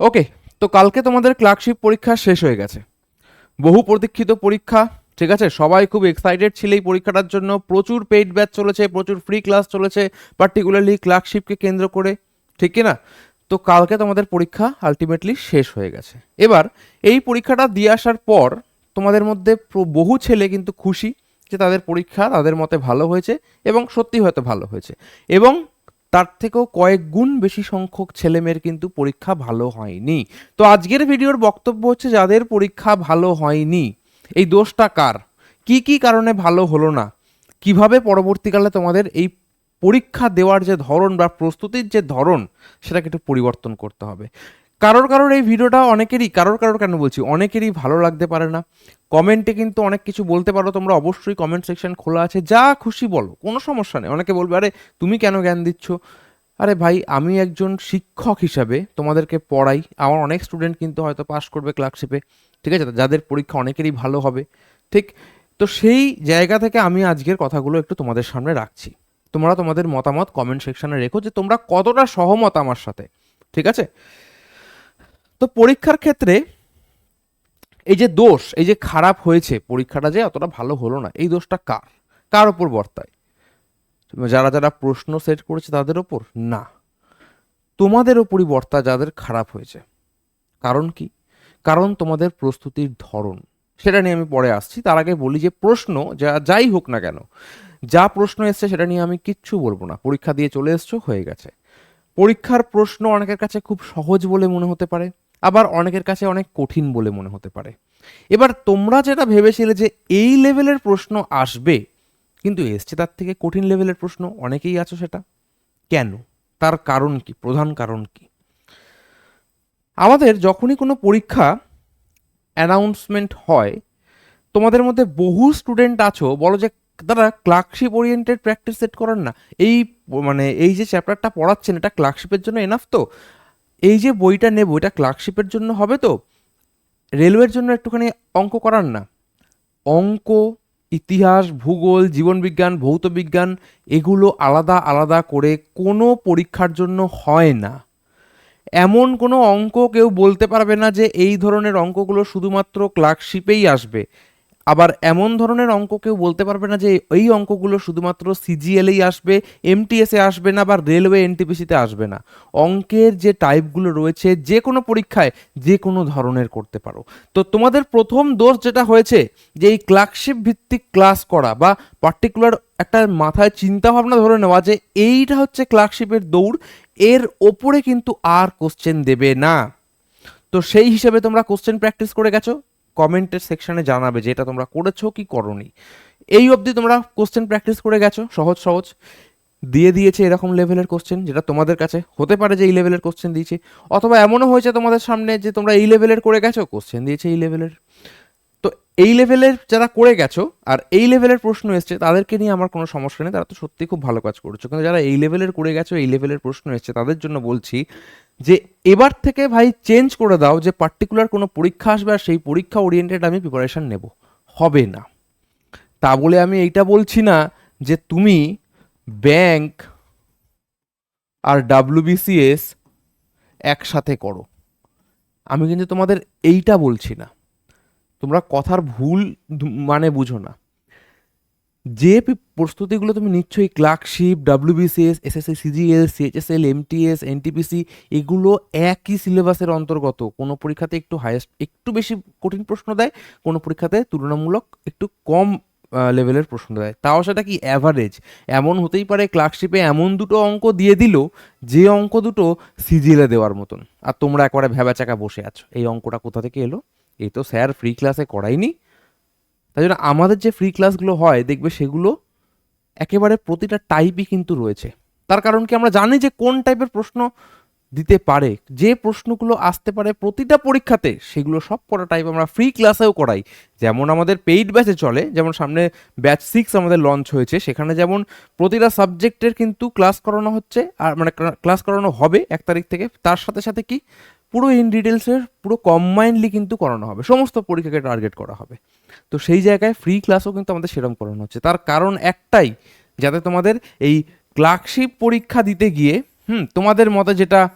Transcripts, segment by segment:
ওকে তো কালকে তোমাদের ক্লার্কশিপ পরীক্ষা শেষ হয়ে গেছে। বহু প্রতীক্ষিত পরীক্ষা, ঠিক আছে? সবাই খুব এক্সাইটেড ছিল এই পরীক্ষাটার জন্য। প্রচুর পেইড ব্যাচ চলেছে, প্রচুর ফ্রি ক্লাস চলেছে পার্টিকুলারলি ক্লার্কশিপকে কেন্দ্র করে, ঠিক কি না? তো কালকে তোমাদের পরীক্ষা আলটিমেটলি শেষ হয়ে গেছে। এবার, এই পরীক্ষাটা দিয়ে আসার পর, তোমাদের মধ্যে বহু ছেলে কিন্তু খুশি যে তাদের পরীক্ষা তাদের মতে ভালো হয়েছে এবং সত্যি হয়তো ভালো হয়েছে। এবং তার থেকেও কয়েক গুণ বেশি সংখ্যক ছেলেমেয়ের কিন্তু পরীক্ষা ভালো হয়নি। তো আজকের ভিডিওর বক্তব্য হচ্ছে যাদের পরীক্ষা ভালো হয়নি। এই দোষটা কার? কি কি কারণে ভালো হলো না? কীভাবে পরবর্তীকালে তোমাদের এই পরীক্ষা দেওয়ার যে ধরন বা প্রস্তুতির যে ধরন, সেটাকে একটু পরিবর্তন করতে হবে। কারোর কারোর এই ভিডিওটা অনেকেরই, কারোর কারোর কেন বলছি, অনেকেরই ভালো লাগতে পারে না। কমেন্টে কিন্তু অনেক কিছু বলতে পারো তোমরা, অবশ্যই কমেন্ট সেকশন খোলা আছে, যা খুশি বলো, কোনো সমস্যা নেই। অনেকে বলবে, আরে, তুমি কেন জ্ঞান দিচ্ছ? আরে ভাই, আমি একজন শিক্ষক হিসাবে তোমাদেরকে পড়াই। আমার অনেক স্টুডেন্ট কিন্তু হয়তো পাশ করবে ক্লার্কশিপে ঠিক আছে? যাদের পরীক্ষা অনেকেরই ভালো হবে, ঠিক? তো সেই জায়গা থেকে আমি আজকের কথাগুলো একটু তোমাদের সামনে রাখছি। তোমরা তোমাদের মতামত কমেন্ট সেকশনে রেখো যে তোমরা কতটা সহমত আমার সাথে, ঠিক আছে? তো পরীক্ষার ক্ষেত্রে এই যে দোষ, এই যে খারাপ হয়েছে, পরীক্ষাটা যে অতটা ভালো হলো না, এই দোষটা কার? কার ওপর বর্তায়? যারা যারা প্রশ্ন সেট করেছে তাদের ওপর না। তোমাদের ওপরই বর্তা যাদের খারাপ হয়েছে। কারণ কি? কারণ তোমাদের প্রস্তুতির ধরন। সেটা নিয়ে আমি পরে আসছি। তার আগে বলি যে প্রশ্ন, যা, যাই হোক না কেন, যা প্রশ্ন এসছে সেটা নিয়ে আমি কিচ্ছু বলব না। পরীক্ষা দিয়ে চলে এসছো, হয়ে গেছে। পরীক্ষার প্রশ্ন অনেকের কাছে খুব সহজ বলে মনে হতে পারে। আবার অনেকের কাছে অনেক কঠিন বলে মনে হতে পারে। এবার তোমরা যেটা ভেবেছিলে যে এই লেভেলের প্রশ্ন আসবে, কিন্তু এসছে তার থেকে কঠিন লেভেলের প্রশ্ন, অনেকেই আছো সেটা। কেন? তার কারণ কি? প্রধান কারণ কি? আমাদের যখনই কোনো পরীক্ষা অ্যানাউন্সমেন্ট হয়, তোমাদের মধ্যে বহু স্টুডেন্ট আছো, বলো যে, দাদা ক্লার্কশিপ ওরিয়েন্টেড প্র্যাকটিস সেট করেন না। এই মানে এই যে চ্যাপ্টারটা পড়াচ্ছেন, এটা ক্লার্কশিপের জন্য এনাফ তো? এই যে বইটা নেব, এটা ক্লার্কশিপের জন্য হবে তো? রেলওয়ের জন্য একটুখানি অঙ্ক করার না। অঙ্ক, ইতিহাস, ভূগোল জীবনবিজ্ঞান ভৌতবিজ্ঞান এগুলো আলাদা আলাদা করে কোনো পরীক্ষার জন্য হয় না। এমন কোনো অঙ্ক কেউ বলতে পারবে না যে এই ধরনের অঙ্কগুলো শুধুমাত্র ক্লার্কশিপেই আসবে। আবার এমন ধরনের অঙ্ক কেউ বলতে পারবে না যে এই অঙ্কগুলো শুধুমাত্র সিজিএলেই আসবে এমটিএসে আসবে না বা রেলওয়ে এনটিপিসিতে আসবে না। অঙ্কের যে টাইপগুলো রয়েছে, যে কোনো পরীক্ষায় যে কোনো ধরনের করতে পারো। তো তোমাদের প্রথম দোষ যেটা হয়েছে, যে এই ক্লার্কশিপ ভিত্তিক ক্লাস করা বা পার্টিকুলার একটা মাথায় চিন্তা ভাবনা ধরে নেওয়া যে এইটা হচ্ছে ক্লার্কশিপের দৌড়, এর ওপরে কিন্তু আর কোশ্চেন দেবে না। তো সেই হিসেবে তোমরা কোশ্চেন প্র্যাকটিস করে গেছো। কমেন্টের সেকশানে জানাবে যে এটা তোমরা করেছ কি করনি। এই অবধি তোমরা কোশ্চেন প্র্যাকটিস করে গেছো, সহজ সহজ। দিয়ে দিয়েছে এরকম লেভেলের কোশ্চেন যেটা তোমাদের কাছে হতে পারে যে এই লেভেলের কোশ্চেন দিয়েছে। অথবা এমনও হয়েছে তোমাদের সামনে যে তোমরা এই লেভেলের করে গেছো কোশ্চেন দিয়েছে এই লেভেলের তো এই লেভেলের যারা করে গেছো আর এই লেভেলের প্রশ্ন এসছে, তাদেরকে নিয়ে আমার কোনো সমস্যা নেই। তারা তো সত্যি খুব ভালো কাজ করেছ। কিন্তু যারা এই লেভেলের করে গেছো, এই লেভেলের প্রশ্ন এসছে, তাদের জন্য বলছি যে এবার থেকে ভাই চেঞ্জ করে দাও যে পার্টিকুলার কোনো পরীক্ষা আসবে আর সেই পরীক্ষা ওরিয়েন্টেড আমি প্রিপারেশন নেব। হবে না। তা বলে আমি এইটা বলছি না যে তুমি ব্যাংক আর ডাব্লিউবিসিএস একসাথে করো। আমি কিন্তু তোমাদের এইটা বলছি না। তোমরা কথার ভুল মানে বুঝো না। যে প্রস্তুতিগুলো তুমি নিচ্ছ, এই clerkship WBCS SSC CGL CHSL MTS NTPC এগুলো একই সিলেবাসের অন্তর্গত। কোনো পরীক্ষাতে একটু হায়েস্ট একটু বেশি কঠিন প্রশ্ন দেয়, কোনো পরীক্ষাতে তুলনামূলক একটু কম লেভেলের প্রশ্ন দেয়। তাও সেটা কি অ্যাভারেজ এমন হতেই পারে ক্লার্কশিপে এমন দুটো অঙ্ক দিয়ে দিল, যে অঙ্ক দুটো সিজিএলে দেওয়ার মতন। আর তোমরা একবারে ভ্যাবাচাকা বসে আছো। এই অঙ্কটা কোথা থেকে এলো? এই তো স্যার ফ্রি ক্লাসে করায়নি তাই জন্য আমাদের যে ফ্রি ক্লাসগুলো হয়, দেখবে সেগুলো একেবারে প্রতিটা টাইপই কিন্তু রয়েছে। তার কারণ কি আমরা জানি যে কোন টাইপের প্রশ্ন দিতে পারে, যে প্রশ্নগুলো আসতে পারে প্রতিটা পরীক্ষাতে, সেগুলো সব কটা টাইপ আমরা ফ্রি ক্লাসেও করাই। যেমন আমাদের পেইড ব্যাচে চলে, যেমন সামনে ব্যাচ সিক্স আমাদের লঞ্চ হয়েছে, সেখানে যেমন প্রতিটা সাবজেক্টের কিন্তু ক্লাস করানো হচ্ছে, আর মানে ক্লাস করানো হবে এক তারিখ থেকে। তার সাথে সাথে কি পুরো ইন ডিটেলসের পুরো কম্বাইন্ডলি কিন্তু করানো হবে। সমস্ত পরীক্ষাকে টার্গেট করা হবে। তো সেই জায়গায় ফ্রি ক্লাসও কিন্তু আমাদের সেরকম করানো হচ্ছে। তার কারণ একটাই, যাতে তোমাদের এই ক্লার্কশিপ পরীক্ষা দিতে গিয়ে, হুম, তোমাদের মতে যেটা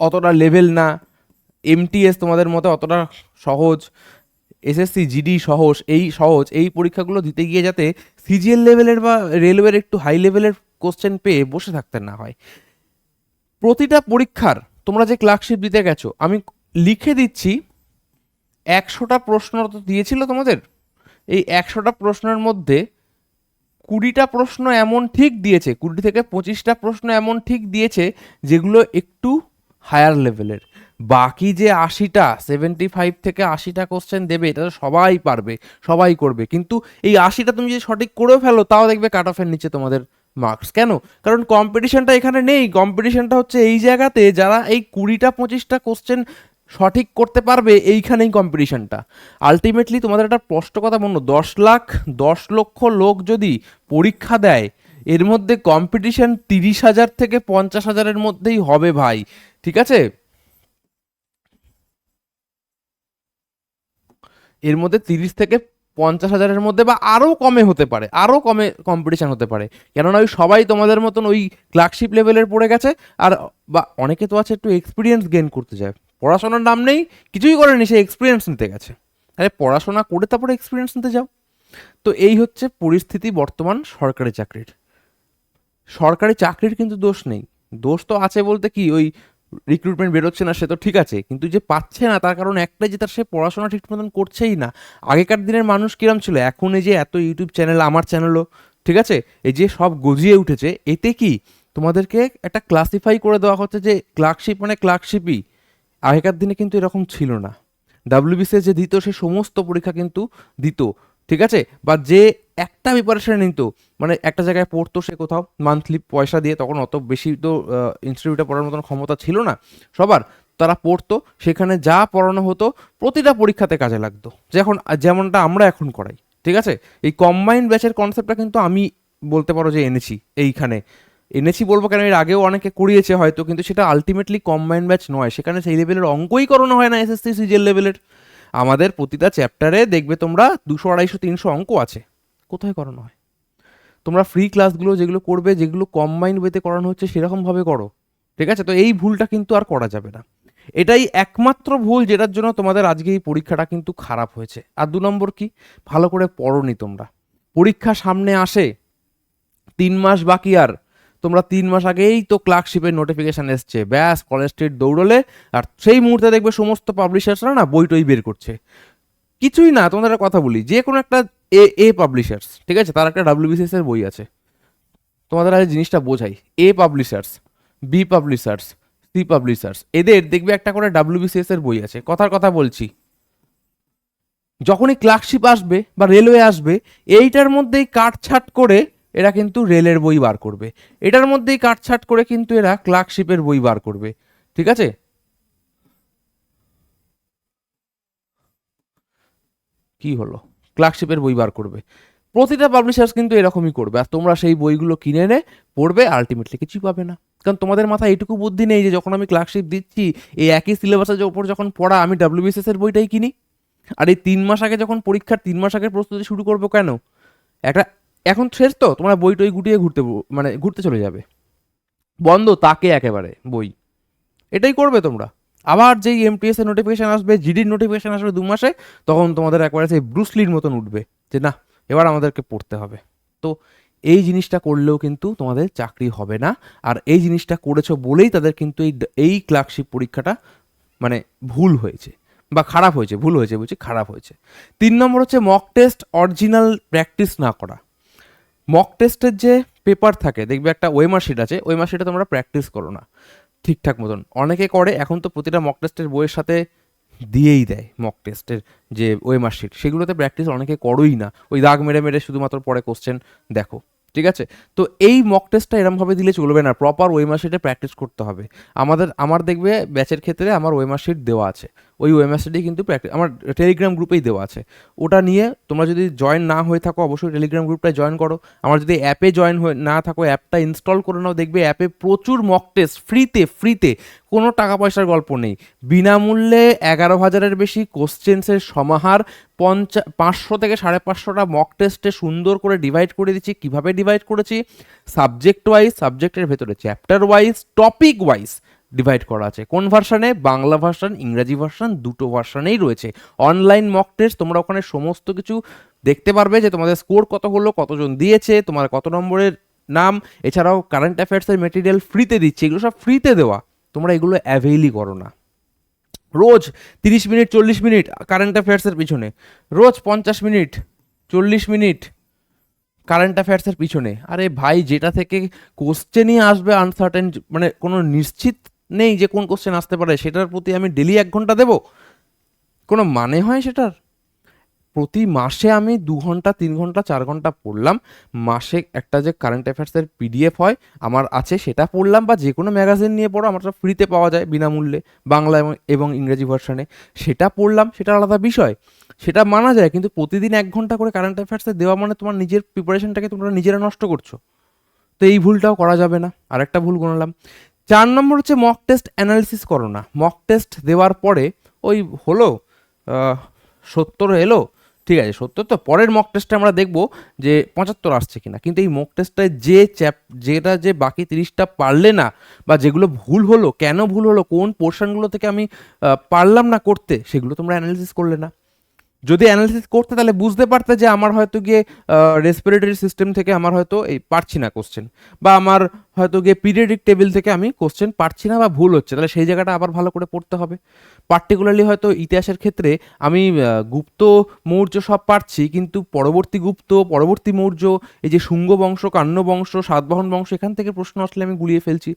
অতটা লেভেল না এমটিএস তোমাদের মতে অতটা সহজ এসএসসি জিডি সহজ, এই সহজ, এই পরীক্ষাগুলো দিতে গিয়ে যাতে সিজিএল লেভেলের বা রেলওয়ের একটু হাই লেভেলের কোশ্চেন পেয়ে বসে থাকতে না হয়। প্রতিটা পরীক্ষার তোমরা যে ক্লার্কশিপ দিতে গেছো, আমি লিখে দিচ্ছি, একশোটা প্রশ্ন তো দিয়েছিল তোমাদের? এই একশোটা প্রশ্নের মধ্যে কুড়িটা প্রশ্ন এমন ঠিক দিয়েছে, কুড়ি থেকে পঁচিশটা প্রশ্ন এমন ঠিক দিয়েছে, যেগুলো একটু হায়ার লেভেলের বাকি যে আশিটা সেভেন্টি ফাইভ থেকে আশিটা কোশ্চেন দেবে, এটা সবাই পারবে, সবাই করবে। কিন্তু এই আশিটা তুমি যদি সঠিক করেও ফেলো, তাও দেখবে কাট অফের নিচে তোমাদের মার্কস। কেন? কারণ কম্পিটিশনটা এখানে নেই। কম্পিটিশনটা হচ্ছে এই জায়গাতে যারা এই কুড়িটা, পঁচিশটা কোশ্চেন সঠিক করতে পারবে, এইখানেই কম্পিটিশনটা আলটিমেটলি তোমাদের একটা স্পষ্ট কথা মনে দশ লাখ, দশ লক্ষ লোক যদি পরীক্ষা দেয়, এর মধ্যে কম্পিটিশন তিরিশ হাজার থেকে পঞ্চাশ হাজারের মধ্যেই হবে ভাই। ঠিক আছে? এর মধ্যে তিরিশ থেকে পঞ্চাশ হাজারের মধ্যে বা আরও কমে হতে পারে, আরও কমে কম্পিটিশান হতে পারে। কেননা ওই সবাই তোমাদের মতন ওই ক্লার্কশিপ লেভেলের পড়ে গেছে আর বা অনেকে তো আছে একটু এক্সপিরিয়েন্স গেইন করতে যায় পড়াশোনার নাম নেই, কিছুই করেনি, সে এক্সপিরিয়েন্স নিতে গেছে। আরে পড়াশোনা করে তারপরে এক্সপিরিয়েন্স নিতে যাও। তো এই হচ্ছে পরিস্থিতি বর্তমান সরকারি চাকরির। সরকারি চাকরির কিন্তু দোষ নেই। দোষ তো আছে বলতে কি, ওই রিক্রুটমেন্ট বেরোচ্ছে না, সে তো ঠিক আছে। কিন্তু যে পাচ্ছে না, তার কারণ একটাই যে তার সে পড়াশোনা ঠিক মতন করছেই না। আগেকার দিনের মানুষ কিরম ছিল? এখন এই যে এত ইউটিউব চ্যানেল আমার চ্যানেলও ঠিক আছে? এই যে সব গজিয়ে উঠেছে, এতে কি তোমাদেরকে একটা ক্লাসিফাই করে দেওয়া হচ্ছে যে ক্লার্কশিপ মানে ক্লার্কশিপই আগেকার দিনে কিন্তু এরকম ছিল না। ডাব্লিউবিসিএস যে দিত, সে সমস্ত পরীক্ষা কিন্তু দিত, ঠিক আছে? বা যে একটা প্রিপারেশন নিত মানে একটা জায়গায় পড়তো সে কোথাও মান্থলি পয়সা দিয়ে, তখন অত বেশি তো ইনস্টিটিউটে পড়ার মতন ক্ষমতা ছিল না। সবার তারা পড়তো, সেখানে যা পড়ানো হতো, প্রতিটা পরীক্ষাতে কাজে লাগতো। যখন যেমনটা আমরা এখন করাই, ঠিক আছে? এই কম্বাইন্ড ব্যাচের কনসেপ্টটা কিন্তু আমি বলতে পারো যে এনেছি, এইখানে। এনেছি বলব কেন? এর আগেও অনেকে করিয়েছে হয়তো, কিন্তু সেটা আলটিমেটলি কম্বাইন্ড ব্যাচ নয়। সেখানে সেই লেভেলের অঙ্কই করানো হয় না এসএসসি সিজিএল লেভেলের আমাদের প্রতিটা চ্যাপ্টারে দেখবে তোমরা দুশো, আড়াইশো, তিনশো অঙ্ক আছে। কোথায় করানো হয়? তোমরা ফ্রি ক্লাসগুলো যেগুলো করবে, যেগুলো কম্বাইন্ড ওয়েতে করানো হচ্ছে, সেরকমভাবে করো। ঠিক আছে? তো এই ভুলটা কিন্তু আর করা যাবে না। এটাই একমাত্র ভুল যেটার জন্য তোমাদের আজকে এই পরীক্ষাটা কিন্তু খারাপ হয়েছে। আর দু নম্বর কি? ভালো করে পড়নি তোমরা। পরীক্ষা সামনে আসে, তিন মাস বাকি আর। তোমরা তিন মাস আগেই তো ক্লার্কশিপের নোটিফিকেশান এসছে। ব্যাস কলেজ স্ট্রিট দৌড়লে আর সেই মুহূর্তে দেখবে সমস্ত পাবলিশার্সরা না বই টই বের করছে। কিছুই না, তোমাদের কথা বলি। যে কোনো একটা এ এ পাবলিশার্স ঠিক আছে? তার একটা ডাব্লিউবিসিএস এর বই আছে। তোমাদের আজ জিনিসটা বোঝাই। A publishers B publishers C publishers এদের দেখবে একটা করে ডাব্লিউবিসিএস এর বই আছে। কথার কথা বলছি। যখনই ক্লার্কশিপ আসবে বা রেলওয়ে আসবে, এইটার মধ্যেই কাটছাট করে এরা কিন্তু রেলের বই বার করবে। এটার মধ্যেই কাটছাট করে কিন্তু এরা ক্লার্কশিপের বই বার করবে। ঠিক আছে? কি হলো? ক্লার্কশিপের বই বার করবে। প্রতিটা পাবলিশার্স কিন্তু এরকমই করবে। আর তোমরা সেই বইগুলো কিনে এনে পড়বে আলটিমেটলি কিছুই পাবে না। কারণ তোমাদের মাথায় এটুকু বুদ্ধি নেই যে যখন আমি ক্লার্কশিপ দিচ্ছি, এই একই সিলেবাসের ওপর যখন পড়া, আমি ডাব্লিউবিএসএস এর বইটাই কিনি? আর এই তিন মাস আগে যখন পরীক্ষার তিন মাস আগের প্রস্তুতি শুরু করব কেন? একটা, এখন শেষ তো, তোমরা বই টই গুটিয়ে ঘুরতে মানে ঘুরতে চলে যাবে। বন্ধ তাকে একেবারে, বই। এটাই করবে তোমরা। আবার যেই এমটিএস এর নোটিফিকেশন আসবে জিডির নোটিফিকেশন আসবে দু মাসে, তখন তোমাদের একবারে সেই ব্রুসলির মতন উঠবে যে, না, এবার আমাদেরকে পড়তে হবে। তো এই জিনিসটা করলেও কিন্তু তোমাদের চাকরি হবে না। আর এই জিনিসটা করেছ বলেই তাদের কিন্তু এই এই ক্লার্কশিপ পরীক্ষাটা মানে ভুল হয়েছে বা খারাপ হয়েছে, ভুল হয়েছে বলছি, খারাপ হয়েছে। তিন নম্বর হচ্ছে মক টেস্ট অরিজিনাল প্র্যাকটিস না করা। মক টেস্টের যে পেপার থাকে, দেখবে একটা ওয়েমার শিট আছে ওয়েমার শিটে তোমরা প্র্যাকটিস করো না। ঠিকঠাক মতন। অনেকে করে, এখন তো প্রতিটা মক টেস্টের বইয়ের সাথে দিয়েই দেয় মক টেস্টের যে ওয়েমার মার্কশিট সেগুলোতে প্র্যাকটিস অনেকে করোই না। ওই দাগ মেরে মেরে শুধুমাত্র পরে কোশ্চেন দেখো, ঠিক আছে? তো এই মক টেস্টটা এরমভাবে দিলে চলবে না। প্রপার ওয়ে মার্কশিটে প্র্যাকটিস করতে হবে। আমাদের, আমার দেখবে ব্যাচের ক্ষেত্রে আমার ওয়েমার মার্কশিট দেওয়া আছে। ওই শিটেই কিন্তু প্র্যাকটিস আমার টেলিগ্রাম গ্রুপেই দেওয়া আছে। ওটা নিয়ে তোমরা যদি জয়েন না হয়ে থাকো, অবশ্যই টেলিগ্রাম গ্রুপটায় জয়েন করো। আমার যদি অ্যাপে জয়েন হয়ে না থাকো অ্যাপটা ইনস্টল করে নাও, দেখবে অ্যাপে প্রচুর মক টেস্ট ফ্রিতে ফ্রিতে কোনো টাকা পয়সার গল্প নেই। বিনামূল্যে এগারো হাজারের বেশি কোশ্চেন্সের সমাহার, পঞ্চা পাঁচশো থেকে সাড়ে পাঁচশোটা মক টেস্টে সুন্দর করে ডিভাইড করে দিচ্ছি। কীভাবে ডিভাইড করেছি? সাবজেক্ট ওয়াইজ সাবজেক্টের ভেতরে chapter wise topic wise divide করা আছে। কোন ভার্সানে? বাংলা ভার্সান, ইংরাজি ভার্সান, দুটো ভার্সানেই রয়েছে। অনলাইন মক টেস্ট তোমরা ওখানে সমস্ত কিছু দেখতে পারবে যে তোমাদের স্কোর কত হলো, কতজন দিয়েছে, তোমার কত নম্বরের নাম, এছাড়াও কারেন্ট অ্যাফেয়ার্সের মেটেরিয়াল ফ্রিতে দিচ্ছে, এগুলো সব ফ্রিতে দেওয়া। তোমরা এগুলো অ্যাভেইলই করো না। রোজ তিরিশ মিনিট, চল্লিশ মিনিট কারেন্ট অ্যাফেয়ার্সের পিছনে। রোজ পঞ্চাশ মিনিট, চল্লিশ মিনিট কারেন্ট অ্যাফেয়ার্সের পিছনে। আরে ভাই, যেটা থেকে কোশ্চেনই আসবে আনসার্টেন মানে কোনো নিশ্চিত নেই যে কোন কোশ্চেন আসতে পারে, সেটার প্রতি আমি ডেলি এক ঘণ্টা দেবো? কোনো মানে হয় সেটার? প্রতি মাসে আমি দু ঘণ্টা, তিন ঘণ্টা, চার ঘণ্টা পড়লাম। মাসে একটা যে কারেন্ট অ্যাফেয়ার্সের পিডিএফ হয়, আমার আছে, সেটা পড়লাম বা যে কোনো ম্যাগাজিন নিয়ে পড়ো, আমার ফ্রিতে পাওয়া যায় বিনামূল্যে, বাংলা এবং ইংরেজি ভার্সানে সেটা পড়লাম, সেটা আলাদা বিষয়। সেটা মানা যায়, কিন্তু প্রতিদিন এক ঘণ্টা করে কারেন্ট অ্যাফেয়ার্সে দেওয়া মানে তোমার নিজের প্রিপারেশনটাকে তোমরা নিজেরা নষ্ট করছ। তো এই ভুলটাও করা যাবে না। আরেকটা ভুল গুনলাম। চার নম্বর হচ্ছে মক টেস্ট অ্যানালিসিস করো না। মক টেস্ট দেওয়ার পরে ওই হলো সত্তর এলো, ঠিক আছে, সত্তর, তো পরের মক টেস্টে আমরা দেখব যে পঁচাত্তর আসছে কিনা। কিন্তু এই মক টেস্টটায় যে চ্যাপ যেটা যে বাকি তিরিশটা পারলে না, বা যেগুলো ভুল হলো, কেন ভুল হলো, কোন পোর্শনগুলো থেকে আমি পারলাম না করতে, সেগুলো তোমরা অ্যানালিসিস করলে না। যদি অ্যানালিসিস করতে তাহলে বুঝতে পারতে যে আমার হয়তো গিয়ে রেসপিরেটরি সিস্টেম থেকে আমার হয়তো এই পারছি না কোশ্চেন বা আমার হয়তো গিয়ে পিরিয়ডিক টেবিল থেকে আমি কোশ্চেন পারছি না বা ভুল হচ্ছে। তাহলে সেই জায়গাটা আবার ভালো করে পড়তে হবে। পার্টিকুলারলি হয়তো ইতিহাসের ক্ষেত্রে আমি গুপ্ত মৌর্য সব পারছি, কিন্তু পরবর্তী গুপ্ত, পরবর্তী মৌর্য, এই যে শুঙ্গ বংশ কান্ন বংশ, সাতবাহন বংশ, এখান থেকে প্রশ্ন আসলে আমি গুলিয়ে ফেলছি।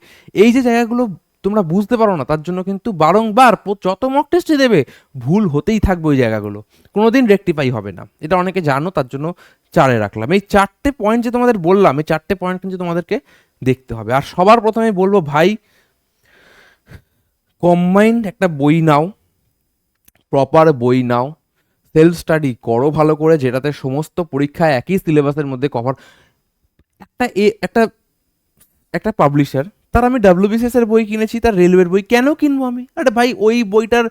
এই যে জায়গাগুলো তোমরা বুঝতে পারো না, তার জন্য কিন্তু বারংবার যত মক টেস্টে দেবে, ভুল হতেই থাকবে ওই জায়গাগুলো। কোনোদিন রেকটিফাই হবে না। এটা অনেকে জানো, তার জন্য চারে রাখলাম। এই চারটে পয়েন্ট যে তোমাদের বললাম, এই চারটে পয়েন্ট কিন্তু তোমাদেরকে দেখতে হবে। আর সবার প্রথমে বলব, ভাই কম্বাইন্ড একটা বই নাও প্রপার বই নাও সেলফ স্টাডি করো ভালো করে, যেটাতে সমস্ত পরীক্ষা একই সিলেবাসের মধ্যে কভার একটা এ একটা একটা পাবলিশার তার আমি ডাব্লিউবিসিএস এর বই কিনেছি, তার রেলওয়ের বই, কেন কিনবো আমি? আরে ভাই, ওই বইটার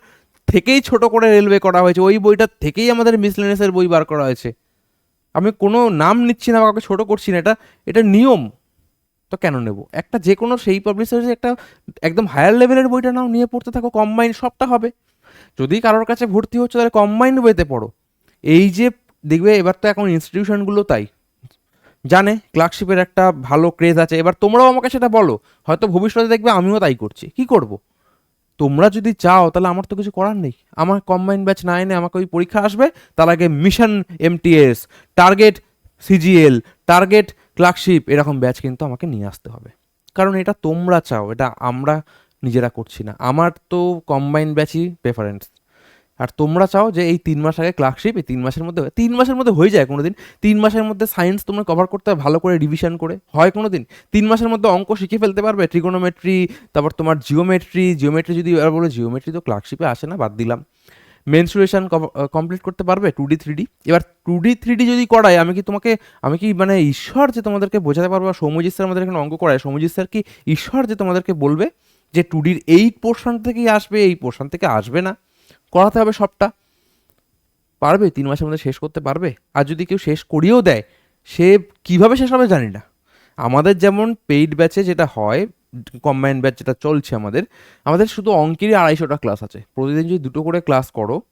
থেকেই ছোট করে রেলওয়ে করা হয়েছে, ওই বইটার থেকেই আমাদের মিসলেনিয়াসের বই বার করা হয়েছে। আমি কোনো নাম নিচ্ছি না, কাউকে ছোট করছি না, এটা এটা নিয়ম। তো কেন নেব? একটা যে কোনো সেই পাবলিশারের একটা একদম হায়ার লেভেলের বইটা নাও, নিয়ে পড়তে থাকো কম্বাইন সবটা হবে। যদি কারোর কাছে ভর্তি হচ্ছে, তাহলে কম্বাইন্ড ওয়েতে পড়ো। এই যে, দেখবে, এবার তো এখন ইনস্টিটিউশনগুলো তাই। জানে ক্লার্কশিপের একটা ভালো ক্রেজ আছে। এবার তোমরাও আমাকে সেটা বলো। হয়তো ভবিষ্যতে দেখবে আমিও তাই করছি। কি করব? তোমরা যদি চাও, তাহলে আমার তো কিছু করার নেই। আমার কম্বাইন ব্যাচ না এনে আমাকে ওই পরীক্ষা আসবে, তার আগে mission MTS target CGL target clerkship এরকম ব্যাচ কিন্তু আমাকে নিয়ে আসতে হবে। কারণ এটা তোমরা চাও, এটা আমরা নিজেরা করছি না। আমার তো কম্বাইন ব্যাচই প্রেফারেন্স আর তোমরা চাও যে এই তিন মাস আগে ক্লার্কশিপ এই তিন মাসের মধ্যে, তিন মাসের মধ্যে হয়ে যায় কোনো দিন তিন মাসের মধ্যে সায়েন্স তোমরা কভার করতে হবে ভালো করে রিভিশন করে। হয় কোনো দিন তিন মাসের মধ্যে অঙ্ক শিখে ফেলতে পারবে ট্রিগোনোমেট্রি তারপর তোমার জিওমেট্রি জিওমেট্রি যদি এবার বলো জিওমেট্রি তো ক্লার্কশিপে আসে না, বাদ দিলাম। মেনসুরেশন কমপ্লিট করতে পারবে টু ডি থ্রি ডি এবার টু ডি থ্রি ডি যদি করায়, আমি কি তোমাকে, আমি কি মানে ঈশ্বর যে তোমাদেরকে বোঝাতে পারব আর সৌম্যজিৎ স্যার আমাদের এখানে অঙ্ক করায়, সৌম্যজিৎ স্যার কি ঈশ্বর যে তোমাদেরকে বলবে যে টু ডির এই পোর্শন থেকেই আসবে, এই পোর্শন থেকে আসবে না? করাতে হবে সবটা। পারবে? তিন মাসের মধ্যে শেষ করতে পারবে? আর যদি কেউ শেষ করিয়েও দেয়, সে কীভাবে শেষ হবে জানি না। আমাদের যেমন পেইড ব্যাচে যেটা হয় কম্বাইন্ড ব্যাচ যেটা চলছে আমাদের আমাদের শুধু অঙ্কেরই আড়াইশোটা ক্লাস আছে। প্রতিদিন যদি দুটো করে ক্লাস করো,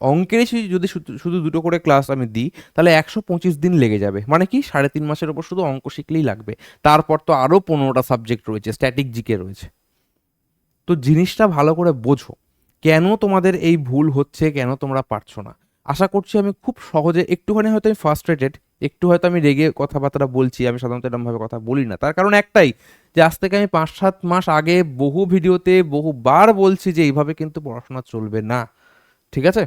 অঙ্কেরই যদি শুধু দুটো করে ক্লাস আমি দিই, তাহলে একশো পঁচিশ দিন লেগে যাবে। মানে কি? সাড়ে তিন মাসের ওপর শুধু অঙ্ক শিখলেই লাগবে। তারপর তো আরও পনেরোটা সাবজেক্ট রয়েছে স্ট্যাটিক জিকে রয়েছে। তো জিনিসটা ভালো করে বোঝো। কেন তোমাদের এই ভুল হচ্ছে, কেন তোমরা পারছ না? আশা করছি আমি খুব সহজে একটুখানি হয়তো আমি ফার্স্ট্রেটেড একটু হয়তো আমি রেগে কথাবার্তা বলছি, আমি সাধারণত এরকমভাবে কথা বলি না। তার কারণ একটাই, যে আজ থেকে আমি পাঁচ সাত মাস আগে বহু ভিডিওতে বহুবার বলছি যে এইভাবে কিন্তু পড়াশোনা চলবে না। ঠিক আছে?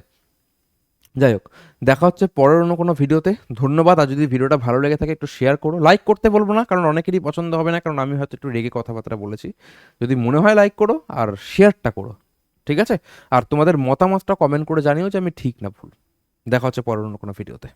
যাই হোক, দেখা হচ্ছে পরের অন্য কোনো ভিডিওতে। ধন্যবাদ, আর যদি ভিডিওটা ভালো লেগে থাকে একটু শেয়ার করো। লাইক করতে বলব না, কারণ অনেকেরই পছন্দ হবে না, কারণ আমি হয়তো একটু রেগে কথাবার্তা বলেছি। যদি মনে হয় লাইক করো, আর শেয়ারটা করো। ঠিক আছে? আর তোমাদের মতামতটা কমেন্ট করে জানিও যে আমি ঠিক না ভুল। দেখা হচ্ছে পরের অন্য কোনো ভিডিওতে